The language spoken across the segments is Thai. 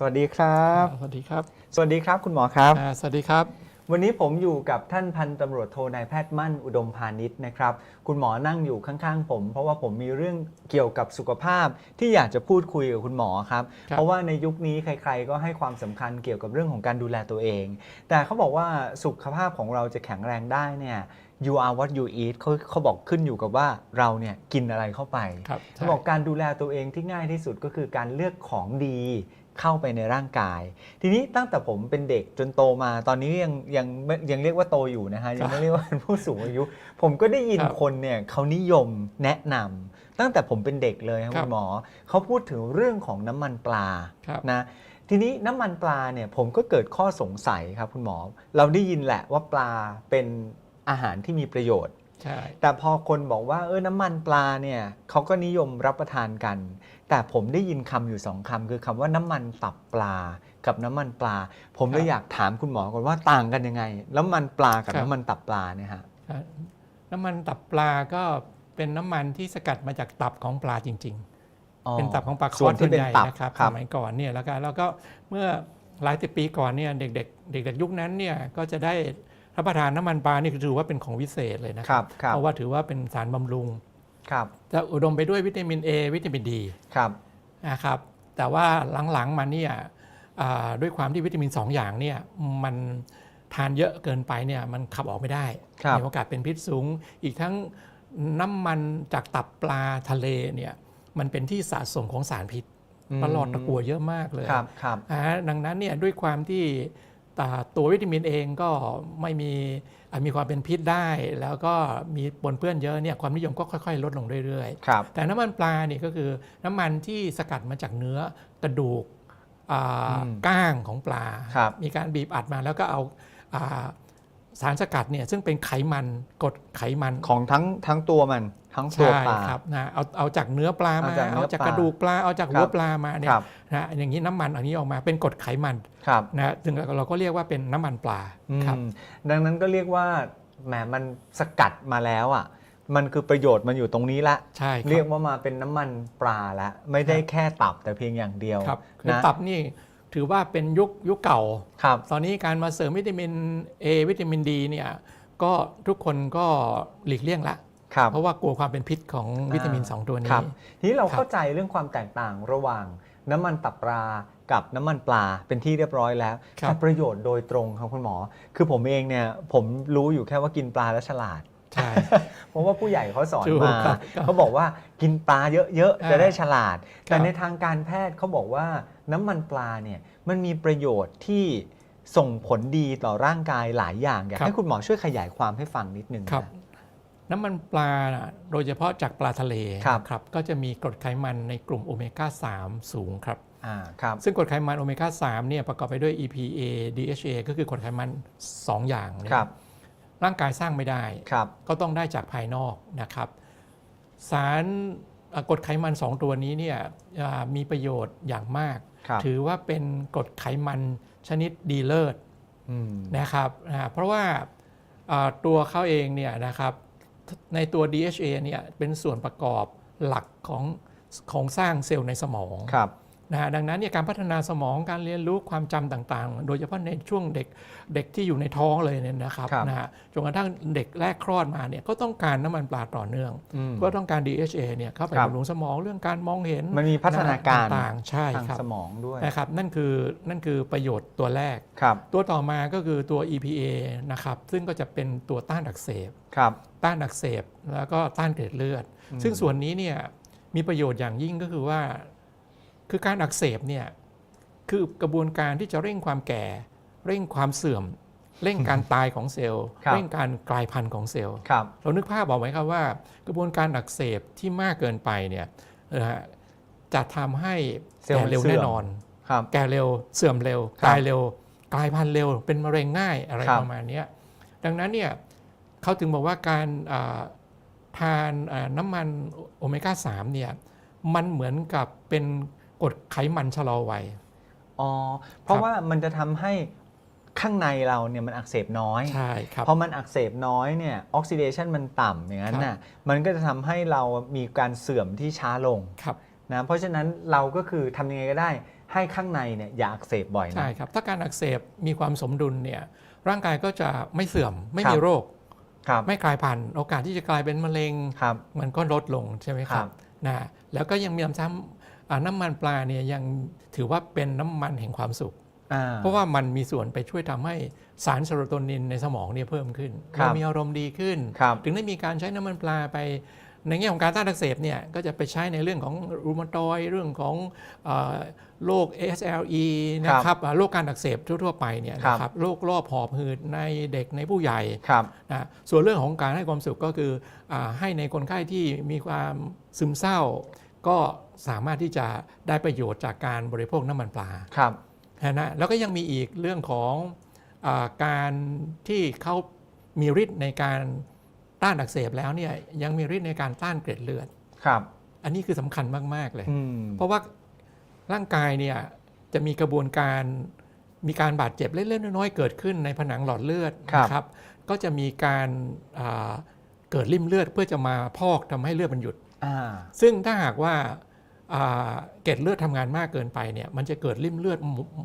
สวัสดีครับ สวัสดีครับ สวัสดีครับคุณหมอครับอ่าสวัสดีครับ วันนี้ผมอยู่กับท่านพันตำรวจโทนายแพทย์มั่นอุดมพาณิชย์นะครับ คุณหมอนั่งอยู่ข้างๆผม เพราะว่าผมมีเรื่องเกี่ยวกับสุขภาพที่อยากจะพูดคุยกับคุณหมอครับครับเพราะว่าในยุคนี้ใคร ๆ ก็ให้ความสำคัญเกี่ยวกับเรื่องของการดูแลตัวเอง แต่เขาบอกว่าสุขภาพของเราจะแข็งแรงได้เนี่ย you are what you eat เขาเขาบอกขึ้นอยู่กับว่าเราเนี่ยกินอะไรเข้าไปครับเขาบอกการดูแลตัวเองที่ง่ายที่สุดก็คือการเลือกของดี เข้าไปในร่างกาย ทีนี้ตั้งแต่ผมเป็นเด็กจนโตมาตอนนี้ยังยังไม่ยังเรียกว่าโตอยู่นะฮะยังไม่เรียกว่าเป็นผู้สูงอายุ ผมก็ได้ยินครับคนเนี่ยเขานิยมแนะนำตั้งแต่ผมเป็นเด็กเลยครับครับคุณหมอเขาพูดถึงเรื่องของน้ำมันปลาครับนะทีนี้น้ำมันปลาเนี่ยผมก็เกิดข้อสงสัยครับคุณหมอ เราได้ยินแหละว่าปลาเป็นอาหารที่มีประโยชน์ใช่แต่พอคนบอกว่าเออน้ำมันปลาเนี่ยเขาก็นิยมรับประทานกัน แต่ผมได้ยินคำอยู่สองคำคือคำว่าน้ำมันตับปลากับน้ำมันปลา ผมเลยอยากถามคุณหมอก่อนว่าต่างกันยังไง น้ำมันปลากับน้ำมันตับปลาเนี่ยฮะอ่าน้ำมันตับปลาก็เป็นน้ำมันที่สกัดมาจากตับของปลาจริงอ๋อๆเป็นตับของปลาคส่อวนสที่ส่วนเป็นใหญ่ตับนะครับครัสบมัยก่อนเนี่ยแล้วก็แล้วก็เมื่อหลายสิบปีก่อนเนี่ยเด็กๆเด็กๆยุคนั้นเนี่ยก็จะได้รับประทานน้ำมันปลานี่ถือว่าเป็นของวิเศษเลยนะครับครับเพราะว่าถือว่าเป็นสารบำรุง ครับจะอุดมไปด้วยวิตามิน A วิตามินดีครับนะครับแต่ว่าหลังๆมาเนี่ยอ่าด้วยความที่วิตามิน 2 อย่างเนี่ยมันทานเยอะเกินไปเนี่ยมันขับออกไม่ได้ครับมีโอกาสเป็นพิษสูง อีกทั้งน้ำมันจากตับปลาทะเลเนี่ยมันเป็นที่สะสมของสารพิษปลอดตะกัวเยอะมากเลยครับครับอ่าดังนั้นเนี่ยด้วยความที่ตาตัววิตามินเองก็ไม่มีอ่า มีความเป็นพิษได้ แล้วก็มีปนเปื้อนเยอะเนี่ยความนิยมก็ค่อย ๆ ลดลงเรื่อยๆครับแต่น้ำมันปลาเนี่ยก็คือน้ำมันที่สกัดมาจากเนื้อกระดูกอ่าอืมก้างของปลาครับมีการบีบอัดมาแล้วก็เอาอ่าสารสกัดเนี่ยซึ่งเป็นไขมันกรดไขมันของทั้งทั้งตัวมัน ทั้งตัวใช่ปลาครับนะเอาเอาจากเนื้อปลามาเอาจากเนื้อเอาจากปลากระดูกปลาเอาจากคหัรัวบปลามาเนี่คยรับนะอย่างนี้น้ำมันอันนี้ออกมาเป็นกรดไขมันครับนะซึ่งเราก็เรียกว่าเป็นน้ำมันปลาอืมครับดังนั้นก็เรียกว่าแหมมันสกัดมาแล้วอะมันคือประโยชน์มันอยู่ตรงนี้ละใช่คเรียรักบว่ามาเป็นน้ำมันปลาแล้วไม่ได้แค่ตับแต่เพียงอย่างเดียวครับคือนะตับนี่ถือว่าเป็นยุคยุคเก่าครับตอนนี้การมาเสริมวิตามิน A วิตามินดีเนี่ยก็ทุกคนก็หลีกเลี่ยงละครับ เพราะว่ากลัวความเป็นพิษของวิตามิน 2 ตัวคนี้รับทีนี้เราครับเข้าใจเรื่องความแตกต่างระหว่างน้ำมันตับปลากับน้ำมันปลาเป็นที่เรียบร้อยแล้วครับแต่ประโยชน์โดยตรงครับคุณหมอ คือผมเองเนี่ยผมรู้อยู่แค่ว่ากินปลาแล้วฉลาดใช่เพราะว่าผู้ใหญ่เขาสอนถูกมาครับเขาบอกว่ากินปลาเยอะๆอ่าจะได้ฉลาดครับแต่ในทางการแพทย์เขาบอกว่าน้ำมันปลาเนี่ยมันมีประโยชน์ที่ส่งผลดีต่อร่างกายหลายอย่างอยากให้คุณหมอช่วยขยายความให้ฟังนิดนึงครับ นะน้ำมันปลาน่ะโดยเฉพาะจากปลาทะเลครับนะครับก็จะมีกรดไขมันในกลุ่มโอเมก้า 3 สูงครับอ่าครับ ซึ่งกรดไขมันโอเมก้า 3 เนี่ยประกอบไปด้วย EPA DHA ก็คือกรดไขมัน 2 อย่างเนี่ยครับ ร่างกายสร้างไม่ได้ครับก็ต้องได้จากภายนอกนะครับ สารเอ่อกรดไขมัน 2 ตัวนี้เนี่ยอ่ามีประโยชน์อย่างมากครับถือว่าเป็นกรดไขมันชนิดดีเลิศอืมนะครับอ่าเพราะว่าอ่าตัวเขาเองเนี่ยนะครับ ในตัว DHA เนี่ยเป็นส่วนประกอบหลักของโครงสร้างเซลล์ในสมองครับ นะฮะดังนั้นเนี่ยการพัฒนาสมองการเรียนรู้ความจำต่างๆ โดยเฉพาะในช่วงเด็กเด็กที่อยู่ในท้องเลยเนี่ยนะครับครับนะฮะจนกระทั่งเด็กแรกคลอดมาเนี่ยก็ต้องการน้ำมันปลาต่อเนื่องอืมก็ต้องการ DHA เนี่ยเข้าไปครับบำรุงสมองเรื่องการมองเห็นมันมีพัฒนาการต่างๆใช่ทางครับสมองด้วยนะครับนั่นคือนั่นคือประโยชน์ตัวแรกครับตัวต่อมาก็คือตัว EPA นะครับซึ่งก็จะเป็นตัวต้านอักเสบครับต้านอักเสบแล้วก็ต้านเกล็ดเลือดอืมซึ่งส่วนนี้เนี่ยมีประโยชน์อย่างยิ่งก็คือว่า คือการอักเสบเนี่ยคือกระบวนการที่จะเร่งความแก่ เร่งความเสื่อม เร่งการตายของเซลล์ครับเร่งการกลายพันธุ์ของเซลล์ครับเรานึกภาพบอกไหมครับว่า กระบวนการอักเสบที่มากเกินไปเนี่ยนะฮะจะทำให้เซลล์แก่มันเร็วเสื่อมแน่นอนครับแก่เร็วเสื่อมเร็วครับตายเร็ว กลายพันธุ์เร็ว เป็นมะเร็งง่ายอะไรครับประมาณเนี้ยดังนั้นเนี่ยเขาถึงบอกว่าการอ่าทานอ่าน้ำมันโอเมก้า3เนี่ยมันเหมือนกับเป็น กรดไขมันชะลอวัย อ๋อ เพราะครับว่ามันจะทำให้ข้างในเราเนี่ยมันอักเสบน้อยใช่ครับพอมันอักเสบน้อยเนี่ยออกซิเดชันมันต่ำอย่างนั้นน่ะมันก็จะทำให้เรามีการเสื่อมที่ช้าลงครับนะเพราะฉะนั้นเราก็คือทำยังไงก็ได้ให้ข้างในเนี่ยอย่าอักเสบบ่อยนะใช่ครับถ้าการอักเสบมีความสมดุลเนี่ยร่างกายก็จะไม่เสื่อมไม่ครัมีบโรคครับไม่กลายพันธุ์โอกาสที่จะกลายเป็นมะเร็งครับมันก็ลดลงใช่ไหมคครัรับบนะแล้วก็ยังมีน้ำซ้ำอ่า น้ำมันปลาเนี่ยยังถือว่าเป็นน้ำมันแห่งความสุขอ่าเพราะว่ามันมีส่วนไปช่วยทำให้สารเซโรโทนินในสมองเนี่ยเพิ่มขึ้นครับเรามีอารมณ์ดีขึ้นครับถึงได้มีการใช้น้ำมันปลาไปในแง่ของการต้านอักเสบเนี่ยก็จะไปใช้ในเรื่องของรูมาตอยด์เรื่องของเอ่อโรค SLE นะครับอ่าโรคการอักเสบทั่วๆไปเนี่ยนะครับโรครอบหอบหืดในเด็กในผู้ใหญ่ครับนะส่วนเรื่องของการให้ความสุขก็คืออาให้ในคนไข้ที่มีความซึมเศร้า ก็สามารถที่จะได้ประโยชน์จากการบริโภคน้ำมันปลาครับนะแล้วก็ยังมีอีกเรื่องของอาการที่เขามีฤทธิ์ในการต้านอักเสบแล้วเนี่ยยังมีฤทธิ์ในการต้านเกล็ดเลือดครับ อันนี้คือสำคัญมาก ๆ เลยอืมเพราะว่าร่างกายเนี่ยจะมีกระบวนการมีการบาดเจ็บเล็กๆน้อยๆเกิดขึ้นในผนังหลอดเลือดนะครับ ก็จะมีการอ่าเกิดริ่มเลือดเพื่อจะมาพอกทำให้เลือดมันหยุดอ่า ซึ่งถ้าหากว่าอ่าเกล็ดเลือดทำงานมากเกินไปเนี่ยมันจะเกิดริ่มเลือด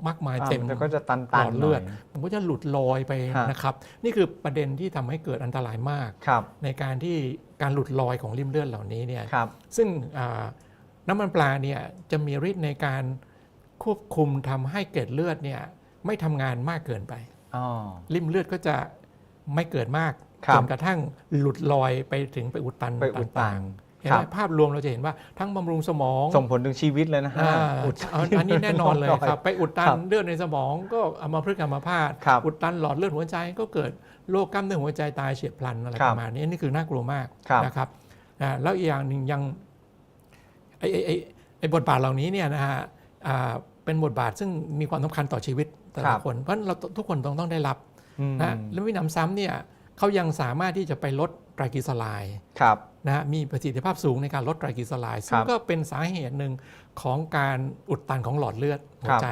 มากมายอ่าเต็มมันก็จะตันหลตันอดเลือดหน่ยมันก็จะหลุดลอยไปฮะนะครับนี่คือประเด็นที่ทำให้เกิดอันตรายมากครับในการที่การหลุดลอยของริ่มเลือดเหล่านี้เนี่ยครับซึ่งอ่าน้ำมันปลาเนี่ยจะมีฤทธิ์ในการควบคุมทำให้เกล็ดเลือดเนี่ยไม่ทำงานมากเกินไปอ๋อริ่มเลือดก็จะไม่เกิดมากครับจนกระทั่งหลุดลอยไปถึงไปอุดตันไปอุดตันต่างๆ เห็นครัไหมบภาพรวมเราจะเห็นว่าทั้งบำรุงสมอง ส่งผลถึงชีวิตเลยนะฮะอ่าอุดเอาอันนี้แน่นอนเลยร่องรอยครับ ไปอุดตัคนรับเลือดในสมองก็อัมาพฤกษ์อัมาพาตครับอุดตันหลอดเลือดหัวใจก็เกิดโรคกล้ามเนื้อหัวใจตายเฉียบพลันอะไรครัปบระมาณนี้นี่คือน่ากลัวมากครับนะครับอ่าแล้วอีกอย่างหนึ่งยังไอ้ไอ้ไอ้ไอ้บทบาทเหล่านี้เนี่ยนะฮะอ่าเป็นบทบาทซึ่งมีความสำคัญต่อชีวิตแต่ครัละบคนเพราะฉะนั้นเราทุกคนต้องต้องได้รับอืมนะแล้ววินำซ้ำเนี่ย เขายังสามารถที่จะไปลดไตรกลีเซอไรด์ครับ นะฮะมีประสิทธิภาพสูงในการลดไตรกลีเซอไรด์ซึ่คงรับก็เป็นสาเหตุหนึ่งของการอุดตันของหลอดเลือดหัควรับใจ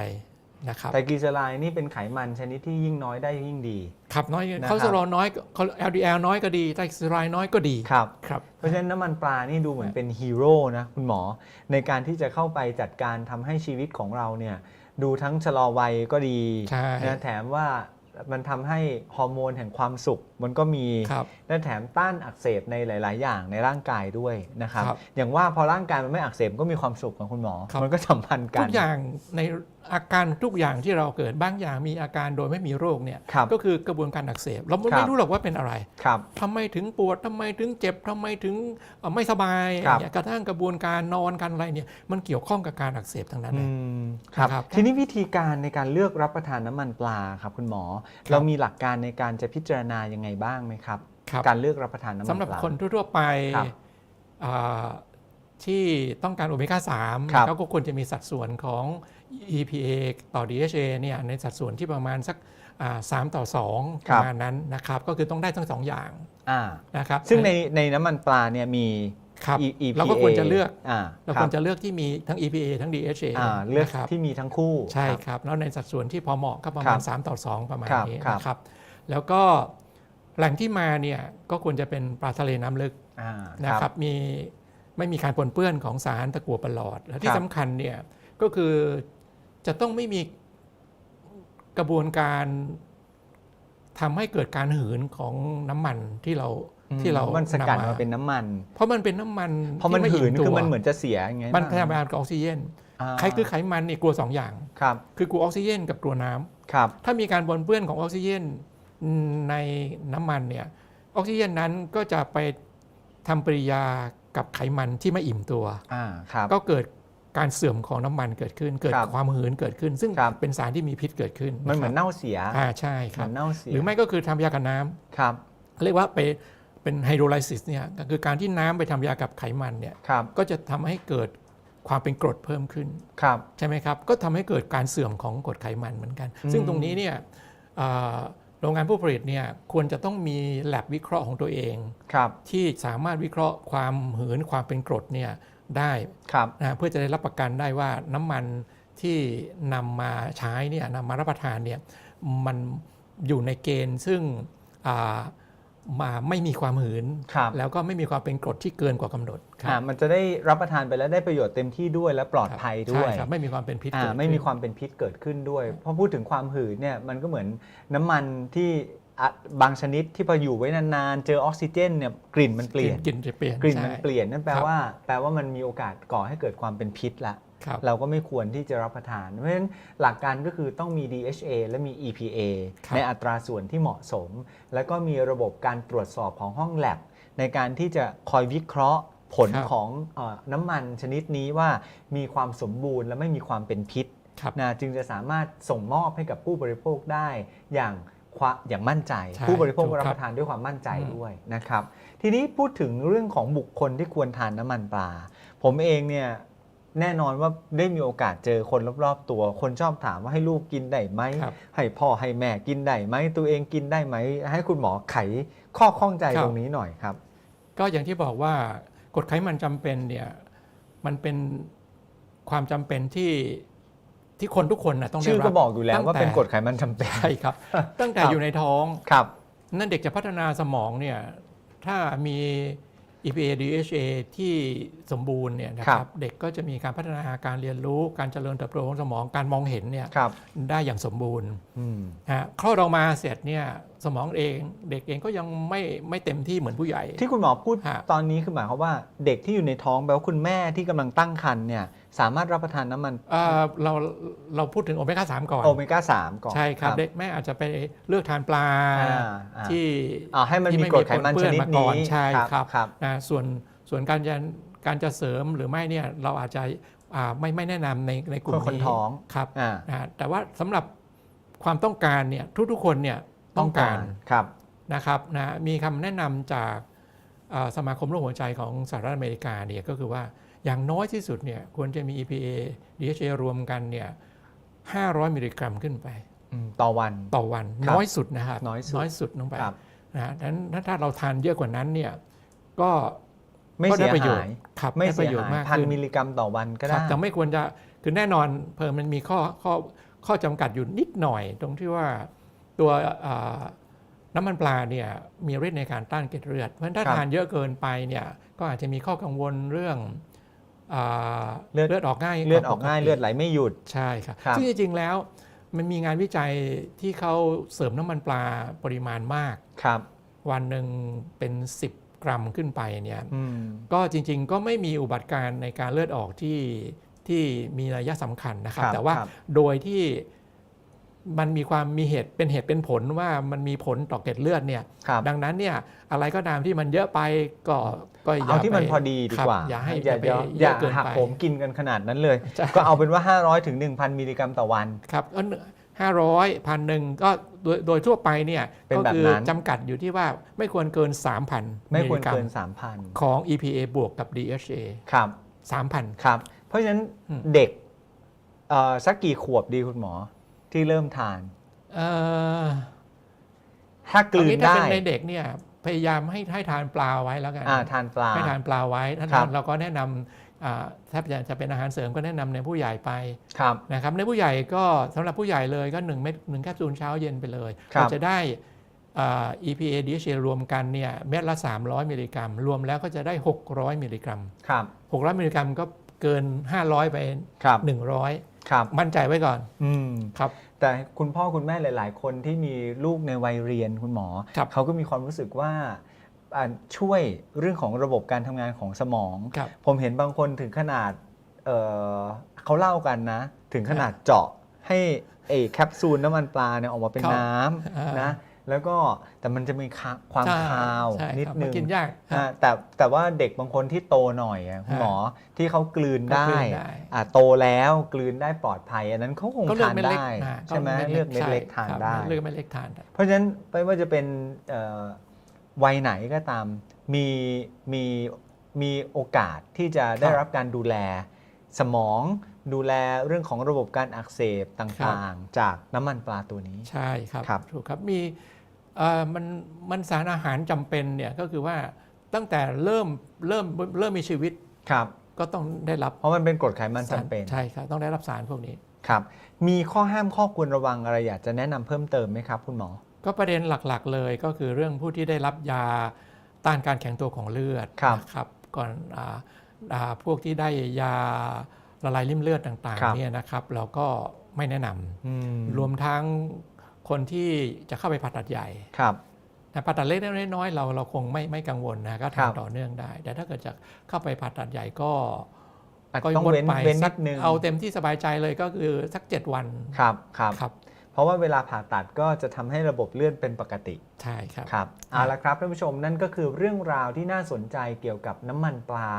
นะครับแต่กลีเซอไรด์นี่เป็นไขมันชนิดที่ยิ่งน้อยได้ยิ่งดีขับน้อยนะครับคอเลสเตอรอลน้อยก็ LDL น้อยก็ดีไตรกลีเซอไรด์น้อยก็ดีครับครับ เพราะฉะนั้นน้ำมันปลานี่ดูเหมือนเป็นฮีโร่นะคุณหมอ ในการที่จะเข้าไปจัดการทำให้ชีวิตของเราเนี่ยดูทั้งชะลอวัยก็ดีใช่นะแถมว่ามันทำให้ฮอร์โมนแห่งความสุข มันก็มีครับและแถมต้านอักเสบในหลาย ๆ อย่างในร่างกายด้วยนะครับครับอย่างว่าพอร่างกายมันไม่อักเสบก็มีความสุขของคุณหมอครับมันก็สัมพันธ์กัทุนกอย่างในอาการทุกอย่างที่เราเกิดบางอย่างมีอาการโดยไม่มีโรคเนี่ยครับก็คือกระบวนการอักเสบเราครัไม่บรู้หรอกว่าเป็นอะไรครับทำไมถึงปวดทำไมถึงเจ็บทำไมถึงเอ่อไม่สบายครับเนี่ยกระทั่งกระบวนการนอนการอะไรเนี่ยมันเกี่ยวข้องกับการอักเสบทั้งนั้นอืเลยมครับนะครับทีนี้วิธีการในการเลือกรับประทานน้ำมันปลาครับคุณหมอครับเรามีหลักการในการจะพิจารณายังไงบ้างไหมครับ ครับการเลือกรับประทานน้ำมันปลาสำหรับคนทั่วๆไปครับอ่าที่ต้องการโอเมก้า3ครับเขาก็ควรจะมีสัดส่วนของ EPA ต่อ DHA เนี่ยในสัดส่วนที่ประมาณสักอ่า3ต่อ2ประมาณนั้นนะครับ ก็คือต้องได้ทั้งสองอย่างอ่า นะครับซึ่งในในน้ำมันปลาเนี่ยมี ครับ E- EPA เราก็ควรจะเลือก อ่าเราคควรัรบจะเลือกที่มีทั้ง EPA ทั้ง DHA อ่าเลือกนะครับ ที่มีทั้งคู่ ใช่ครับครับแล้วในสัดส่วนที่พอเหมาะก็ประมาณครับ3 ต่อ 2 ประมาณครับนี้ครับนะครับ แล้วก็ แหล่งที่มาเนี่ยก็ควรจะเป็นปลาทะเลน้ำลึกอ่านะครับมีไม่มีการปนเปื้อนของสารตะกั่วประหลอด และคที่รับสำคัญเนี่ยก็คือจะต้องไม่มีกระบวนการทำให้เกิดการหืนของน้ำมันที่เราอืที่เรามันสกัดนำมาเป็นน้ำมัน เพราะมันเป็นน้ำมันพอมันที่ไหืนตัวคือมันเหมือนจะเสียอย่างไงมันบ้างพยายามกับออกซิเจนอ่าใครคือไขมันนี่กลัวสองอย่างครับคือกลัวออกซิเจนกับกลัวน้ำครับถ้ามีการปนเปื้อนของออกซิเจน ในน้ำมันเนี่ยออกซิเจนนั้นก็จะไปทำปฏิกิริยากับไขมันที่ไม่อิ่มตัว อ่าครับ ก็เกิดการเสื่อมของน้ำมันเกิดขึ้น เกิดครับความหืนเกิดขึ้น ซึ่งครับ เป็นสารที่มีพิษเกิดขึ้นมันเหมือนนะครับเน่าเสียอ่าใช่คเหรัมืบอนเน่าเสียหรือไม่ก็คือทำยากับน้ำครับเรียกว่าไปเป็นไฮโดรไลซิสเนี่ยก็คือการที่น้ำไปทำยากับไขมันเนี่ยครับก็จะทำให้เกิดความเป็นกรดเพิ่มขึ้น ครับ ใช่ไหมครับ ก็ทำให้เกิดการเสื่อมของกรดไขมันเหมือนกันอืมซึ่งตรงนี้เนี่ยอ่า โรงงานผู้ผลิตเนี่ยควรจะต้องมีแลบวิเคราะห์ของตัวเองครับที่สามารถวิเคราะห์ความหืนความเป็นกรดเนี่ยได้ครับนะเพื่อจะได้รับประกันได้ว่าน้ำมันที่นำมาใช้เนี่ยนำมารับประทานเนี่ยมันอยู่ในเกณฑ์ซึ่งอ่า มาไม่มีความหืน ครับแล้วก็ไม่มีความเป็นกรดที่เกินกว่ากำหนดคอ่ารับมันจะได้รับประทานไปแล้วได้ประโยชน์เต็มที่ด้วยและปลอดภัยด้วย ใช่ครับไม่มีความเป็นพิษอ่าเกิดไม่มีขึ้น ความเป็นพิษเกิดขึ้นด้วยเพราะพูดถึงความหืดเนี่ยมันก็เหมือนน้ำมันที่อะบางชนิดที่พออยู่ไว้นานๆ เจอออกซิเจนเนี่ยกลิ่นมันเปลี่ยนกลิ่นจะเปลี่ยนกลิ่นมันใช่ เปลี่ยนนั่นแปลครับ ว่า แปลว่ามันมีโอกาสก่อให้เกิดความเป็นพิษละครับ เราก็ไม่ควรที่จะรับประทาน เพราะฉะนั้นหลักการก็คือต้องมี DHA และมี EPA ครับในอัตราส่วนที่เหมาะสม แล้วก็มีระบบการตรวจสอบของห้องแลบในการที่จะคอยวิเคราะห์ผลของเออน้ำมันชนิดนี้ว่ามีความสมบูรณ์และไม่มีความเป็นพิษครับนะจึงจะสามารถส่งมอบให้กับผู้บริโภคได้อย่างความอย่างมั่นใจใช่ผู้บริโภคถูกก็รับครับประทานด้วยความมั่นใจอืมด้วยนะครับ ทีนี้พูดถึงเรื่องของบุคคลที่ควรทานน้ำมันปลา ผมเองเนี่ย แน่นอนว่าได้มีโอกาสเจอคนรอบๆตัว คนชอบถามว่าให้ลูกกินได้ไหม ครับให้พ่อให้แม่กินได้ไหม ตัวเองกินได้ไหม ให้คุณหมอไขข้อข้องใจครับ ตรงนี้หน่อยครับ ก็อย่างที่บอกว่ากรดไขมันจำเป็นเนี่ยมันเป็นความจำเป็นที่ที่คนทุกคนนะต้องได้ชื่อรับก็บอกอยู่แล้วว่าตั้งแต่เป็นกรดไขมันจำเป็น ใช่ครับ ตั้งแต่ครับ อยู่ในท้อง ครับ นั่นเด็กจะพัฒนาสมองเนี่ยถ้ามี EPA DHA ที่สมบูรณ์เนี่ยนะคครัรับบเด็กก็จะมีการพัฒนาการเรียนรู้การเจริญเติบโตของสมองการมองเห็นเนี่ยครับได้อย่างสมบูรณ์อืมฮะคลอดออกมาเสร็จเนี่ยสมองเองเด็กเองก็ยังไม่ไม่เต็มที่เหมือนผู้ใหญ่ ที่คุณหมอพูดฮะตอนนี้คือหมายความว่าเด็กที่อยู่ในท้องแปลว่าคุณแม่ที่กำลังตั้งครรภ์เนี่ย สามารถรับประทานน้ำมันเอ่อเราเราพูดถึงโอเมก้าสามก่อน โอเมก้า3ก่อน ใช่ครับ เด็กแม่อาจจะไปเลือกทานปลาอ่าอ่า ที่อ่าให้มันที่มีไม่กรดไขมันมีชปนเปื้อนนิดมาก่นี้อนใช่ครับครับ นะส่วนส่วนการจะการจะเสริมหรือไม่เนี่ยเราอาจจะอ่าไม่ไม่แนะนำในในกลุ่มคนนี้ท้อง ครับอ่านะแต่ว่าสำหรับความต้องการเนี่ยทุกๆคนเนี่ยต้องการครับ นะครับนะมีคำแนะนำจากเอ่อสมาคมโรคหัวใจของสหรัฐอเมริกาเนี่ยก็คือว่า อย่างน้อยที่สุดเนี่ยควรจะมี EPA DHA รวมกันเนี่ย500 มิลลิกรัมขึ้นไปอืมต่อวันต่อวันครับน้อยสุดนะครับน้อยสุดน้อยสุดลงไปครับนะฮะดังนั้นถ้าเราทานเยอะกว่านั้นเนี่ยก็ไม่ก็เสีได้ยประโยชหายน์ครับไม่ได้ปเสียระโยชน์หายมากพันขึ้นมิลลิกรัมต่อวันก็คได้รับแต่ไม่ควรจะคือแน่นอนเพิ่มมันมีข้อข้อข้อจำกัดอยู่นิดหน่อย ตรงที่ว่าตัวอ่าน้ำมันปลาเนี่ยมีฤทธิ์ในการต้านเกล็ดเลือด เพราะฉะนั้นถ้าครับทานเยอะเกินไปเนี่ยก็อาจจะมีข้อกังวลเรื่องอ่า เลือดเลือดออกง่ายเลือดออกง่ายปติเลือดไหลไม่หยุดใช่ครับครับซึ่งจริงๆแล้วมันมีงานวิจัยที่เขาเสริมน้ำมันปลาปริมาณมากครับ วันหนึ่งเป็น 10 กรัมขึ้นไปเนี่ยอืมก็จริงๆก็ไม่มีอุบัติการณ์ในการเลือดออกที่ที่มีนัยสำคัญนะครับครับแต่ว่าครับโดยที่มันมีความมีเหตุเป็นเหตุเป็นผลว่ามันมีผลต่อเกล็ดเลือดเนี่ยครับดังนั้นเนี่ยอะไรก็ตามที่มันเยอะไปก็ ก็อย่าเอาที่มันไปพอดีดีครับกว่า อย่าให้อย่าไปอย่าเยอย่าอะเกินหักไปโหมกินกันขนาดนั้นเลยใช่ก็เอาเป็นว่า 500ถึง1,000 มิลลิกรัมต่อวันครับก็ห้าร้อยพันหนึ่งก็โดยโดยทั่วไปเนี่ยเป็นก็แบบคืนั้นจำกัดอยู่ที่ว่าไม่ควรเกิน 3,000 ไม่ควรลลิกรัเกินของ EPA บวกกับ DHA 3,000ครับ3,000 ครับ เพราะฉะนั้นอืมเด็กเอ่อสักกี่ขวบดีคุณหมอที่เริ่มทานเอ่อถ้ากลืนเอางี้ถ้าได้เป็นในเด็กเนี่ย พยายามให้ให้ทานปลาไว้แล้วกันอ่าทานปลาให้ทานปลาไว้ถ้าครับเราก็แนะนำอ่าถ้าจะเป็นอาหารเสริมก็แนะนำในผู้ใหญ่ไปครับนะครับในผู้ใหญ่ก็สำหรับผู้ใหญ่เลยก็1เม็ดหนึ่งแคปซูลเช้าเย็นไปเลยครับเราจะได้อ่า EPA DHA รวมกันเนี่ยเม็ดละ 300 มิลลิกรัม รวมแล้วก็จะได้ 600 มิลลิกรัมครับ600 มิลลิกรัมก็เกิน 500 ไปครับ100 ครับ มั่นใจไว้ก่อนอืมครับ แต่คุณพ่อคุณแม่หลาย ๆ คนที่มีลูกในวัยเรียนคุณหมอ ครับเขาก็มีความรู้สึกว่าอ่าช่วยเรื่องของระบบการทำงานของสมอง ครับ ผมเห็นบางคนถึงขนาดเอ่อเขาเล่ากันนะ ถึงขนาดเจาะให้ไอ้แคปซูลน้ำมันปลาเนี่ยออกมาเป็นครับน้อ่าำนะ แล้วก็แต่มันจะมีคะความใช่คาวใช่นิดครับนึมันงกินยากอ่าแต่แต่ว่าเด็กบางคนที่โตหน่อยอะคุณหมอที่เขากลืนก็ได้กลืนได้อ่าโตแล้วกลืนได้ปลอดภัยอันนั้นเขาคงก็เลือกทานเม็ดเล็กได้นะใช่ไหมก็เลือกเม็ดเล็กทานใช่ได้ครับเลือกเม็ดเล็กทานได้ เพราะฉะนั้นไม่ว่าจะเป็นเอ่อวัยไหนก็ตามมีมีมีโอกาสที่จะได้ครับรับการดูแลสมอง ดูแลเรื่องของระบบการอักเสบต่างๆ จากน้ำมันปลาตัวนี้ ใช่ครับครับ ถูกครับมีเอ่อมันมันสารอาหารจำเป็นเนี่ยก็คือว่าตั้งแต่เริ่มเริ่มเริ่มมีชีวิตครับ ก็ต้องได้รับเพราะมันเป็นกรดไขมันสารจำเป็นใช่ครับ ต้องได้รับสารพวกนี้ ครับ มีข้อห้ามข้อควรระวังอะไรอยากจะแนะนำเพิ่มเติมไหมครับ คุณหมอก็ประเด็นหลักๆ เลยก็คือเรื่องผู้ที่ได้รับยาต้านการแข็งตัวของเลือดครับนะครับก่อนอาอ่าพวกที่ได้ยา ละลายริ่มเลือดต่างครับ ๆเนี่ยนะครับเราก็ไม่แนะนำอืมรวมทั้งคนที่จะเข้าไปผ่าตัดใหญ่ครับ นะผ่าตัดเล็กๆน้อยๆเราเราคงไม่ไม่กังวลนะก็ครับ ทำต่อเนื่องได้ แต่ถ้าเกิดจะเข้าไปผ่าตัดใหญ่ก็อาจก็จะต้องงดเว้นไปเว้นสันิกดนึงเอาเต็มที่สบายใจเลยก็คือสัก 7 วันครับครับ ครับ เพราะว่าเวลาผ่าตัดก็จะทำให้ระบบเลือดเป็นปกติใช่ครับครับเอาละครับท่านผู้ชมนั่นก็คือเรื่องราวที่น่าสนใจเกี่ยวกับน้ำมันปลา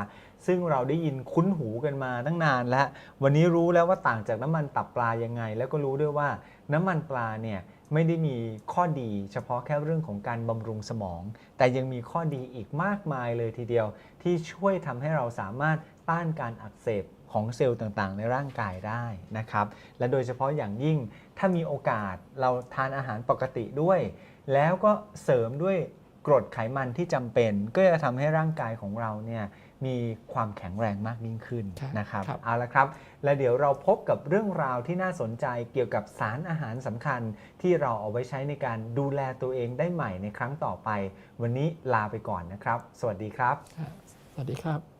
ซึ่งเราได้ยินคุ้นหูกันมาตั้งนานแล้ว วันนี้รู้แล้วว่าต่างจากน้ำมันตับปลายังไง แล้วก็รู้ด้วยว่าน้ำมันปลาเนี่ยไม่ได้มีข้อดีเฉพาะแค่เรื่องของการบำรุงสมอง แต่ยังมีข้อดีอีกมากมายเลยทีเดียว ที่ช่วยทำให้เราสามารถต้านการอักเสบ ของเซลล์ต่างๆ ในร่างกายได้นะครับ และโดยเฉพาะอย่างยิ่งถ้ามีโอกาสเราทานอาหารปกติด้วย แล้วก็เสริมด้วยกรดไขมันที่จำเป็น ก็จะทำให้ร่างกายของเราเนี่ยมีความแข็งแรงมากยิ่งขึ้นครับนะครับครับเอาละครับ และเดี๋ยวเราพบกับเรื่องราวที่น่าสนใจเกี่ยวกับสารอาหารสำคัญ ที่เราเอาไว้ใช้ในการดูแลตัวเองได้ใหม่ในครั้งต่อไป วันนี้ลาไปก่อนนะครับ สวัสดีครับ สวัสดีครับ